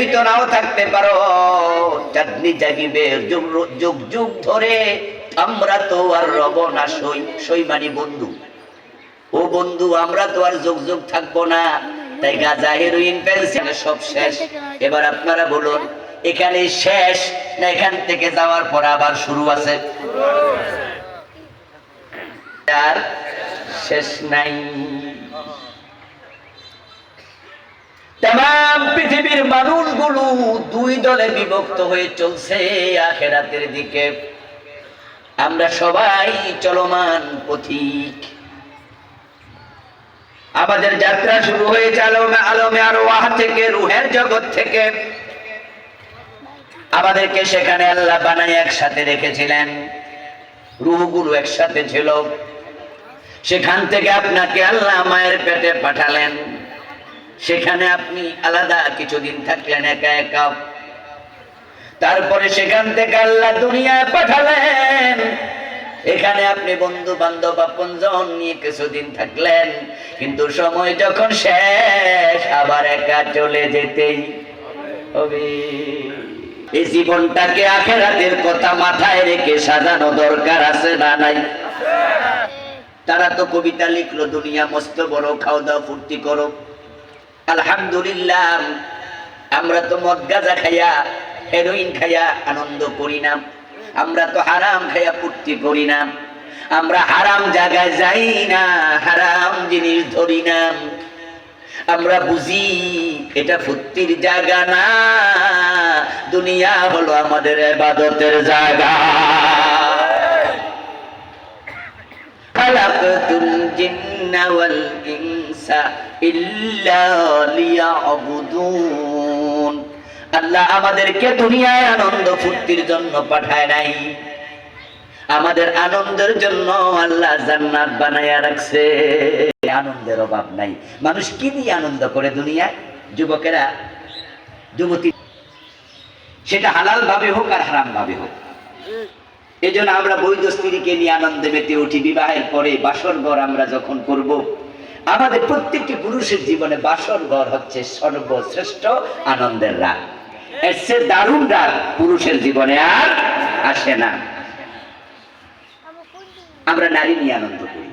জীবিত নাও থাকতে পারো। চাঁদনি জাগিবে যুগ যুগ যুগ ধরে। আমরা তো আর রব না, সই সই মানি বন্ধু। ও বন্ধু, আমরা তো আর যুগ যুগ থাকব না। তাই গাজা হেরোইন পেন্সিল, সব শেষ। এবার আপনারা বলুন, এখানে শেষ না এখান থেকে যাওয়ার পর আবার শুরু আছে? আর শেষ নাই। তাম পৃথিবীর মানুষগুলো দুই দলে বিভক্ত হয়ে চলছে আখেরাতের দিকে। আমরা সবাই চলমান পথিক। আমাদের যাত্রা শুরু হয়েছে আলমে আলমে আর থেকে, রুহের জগৎ থেকে। আমাদেরকে সেখানে আল্লাহ বানাই একসাথে রেখেছিলেন। রুহগুলো একসাথে ছিল। সেখান থেকে আপনাকে আল্লাহ মায়ের পেটে পাঠালেন। সেখানে আপনি আলাদা কিছুদিন থাকলেন একা একা। তারপরে সেখান থেকে আল্লাহ দুনিয়ায় পাঠালেন। এখানে আপনি বন্ধু বান্ধব আপনজন নিয়ে কিছুদিন থাকলেন, কিন্তু সময় যখন শেষ, আবার একা চলে যেতেই হবে। এই জীবনটাকে আখেরাতের কথা মাথায় রেখে সাজানো দরকার আছে না নাই? তারা তো কবিতা লিখলো, দুনিয়া মস্ত বড়, খাওয়া দাওয়া ফুর্তি করো। আলহামদুলিল্লাহ, আমরা তো মদ, গাজা খাইয়া হেরোইন খাইয়া আনন্দ করি না। আমরা তো হারাম খাইয়া ফুর্তি করি না। আমরা হারাম জায়গায় যাই না, হারাম জিনিস ধরি না। আমরা বুঝি এটা ফুর্তির জায়গা না, দুনিয়া হলো আমাদের এবাদতের জায়গা। খালাকতুল জিন্না ওয়াল ইনসা আল্লাহ আমাদেরকে দুনিয়ায় আনন্দ ফুর্তির জন্য পাঠায় নাই। আমাদের আনন্দের জন্য আল্লাহ জান্নাত বানায়া রাখছে। আনন্দের অভাব নাই। মানুষ কি দিয়ে আনন্দ করে দুনিয়ায়? যুবকেরা, যুবতী, সেটা হালাল ভাবে হোক আর হারাম ভাবে হোক। এই জন্য আমরা বৈধ স্ত্রীকে নিয়ে আনন্দে মেতে উঠি। বিবাহের পরে বাসর ঘর আমরা যখন করব আমাদের প্রত্যেকটি পুরুষের জীবনে বাসর ঘর হচ্ছে সর্বশ্রেষ্ঠ আনন্দের রাত। এর দারুণ রাত, পুরুষের জীবনে আর আসে না। আমরা নারী নিয়ে আনন্দ করি।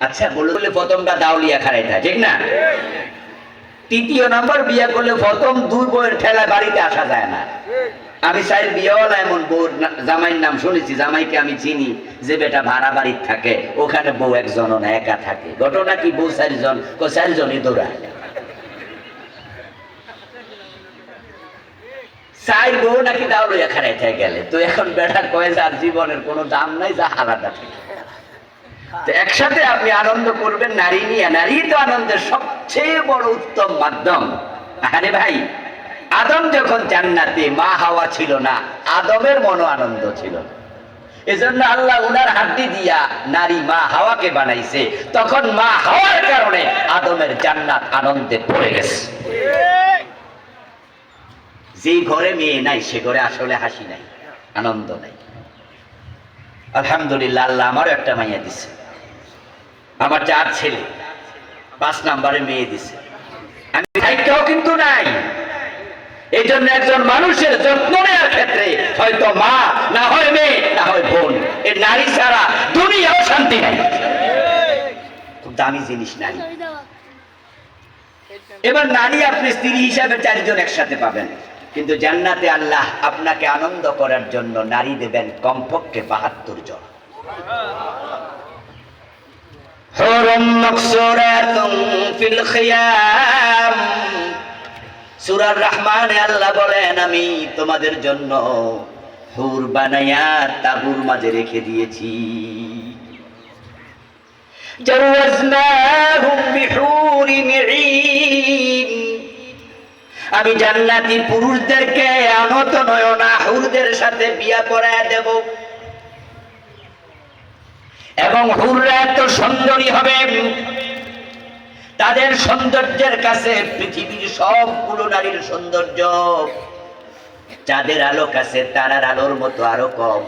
আচ্ছা বলে বলে প্রথমটা দাউলিয়া থাকে ঠিক না? তৃতীয় নম্বর, বিয়ে করলে প্রথম দুই বইয়ের ঠেলা বাড়িতে আসা যায় না। আমি চাই বিয়েওয়ালা এমন বউ জামাইয়ের নাম শুনেছি, জামাইকে আমি চিনি, যে বেটা ভাড়া বাড়ির থাকে, ওখানে বউ একজন, না একা থাকে। ঘটনা কি? বউ চারজন ও চারজনই দৌড়ায়। বউ নাকি দাও লইয়া খারাইতে গেলে। তো এখন কয়ে যার জীবনের কোনো দাম নাই, যা আলাদা থাকে। একসাথে আপনি আনন্দ করবেন, নারী নিয়ে। নারী তো আনন্দের সবচেয়ে বড় উত্তম মাধ্যম। আরে ভাই আদম যখন জান্নাতে, মা হাওয়া ছিল না, আদমের মনো আনন্দ ছিল এজন্য আল্লাহ উনার হাড্ডি দিয়া নারী মা হাওয়াকে বানাইছে। তখন মা হাওয়ার কারণে আদমের জান্নাত আনন্দে পড়ে গেছে। যে ঘরে মেয়ে নাই, সে ঘরে আসলে হাসি নাই, আনন্দ নাই। আলহামদুলিল্লাহ, আল্লাহ আমারও একটা মাইয়া দিছে। আমার চার ছেলে, পাঁচ নাম্বারে মেয়ে দিছে। আমি কিন্তু নাই। এই জন্য একজন মানুষের যত্ন নেওয়ার ক্ষেত্রে হয়তো মা, না হয় মেয়ে, না হয় বোন, এই নারী ছাড়া দুনিয়াও শান্তি নাই। খুব দামি জিনিস নারী। এবার নারী আপনি স্ত্রী হিসাবে চারজন একসাথে পাবেন। কিন্তু জান্নাতে আল্লাহ আপনাকে আনন্দ করার জন্য নারী দেবেন কমপক্ষে বাহাত্তর জন। হুরুম মাকসুরাতুন ফিল খিয়াম। সূরার রহমানে আল্লাহ বলেন, আমি তোমাদের জন্য হুর বানাইয়া তাবুর মাঝে রেখে দিয়েছি। আমি জান্নাতি পুরুষদেরকে আনত নয়না হুরদের সাথে বিয়া করায় দেব। এবং হুররা এত সুন্দরী হবে তাদের সৌন্দর্যের কাছে পৃথিবীর সবগুলো নারীর সৌন্দর্য। যাদের আলো কাছে, তারার আলোর মতো আরও কম।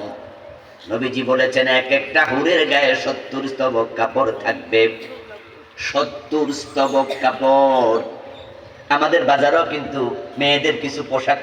নবীজি বলেছেন এক একটা হুরের গায়ে সত্তর স্তবক কাপড় থাকবে। সত্তর স্তবক কাপড়। আমাদের বাজারও কিন্তু মেয়েদের কিছু পোশাক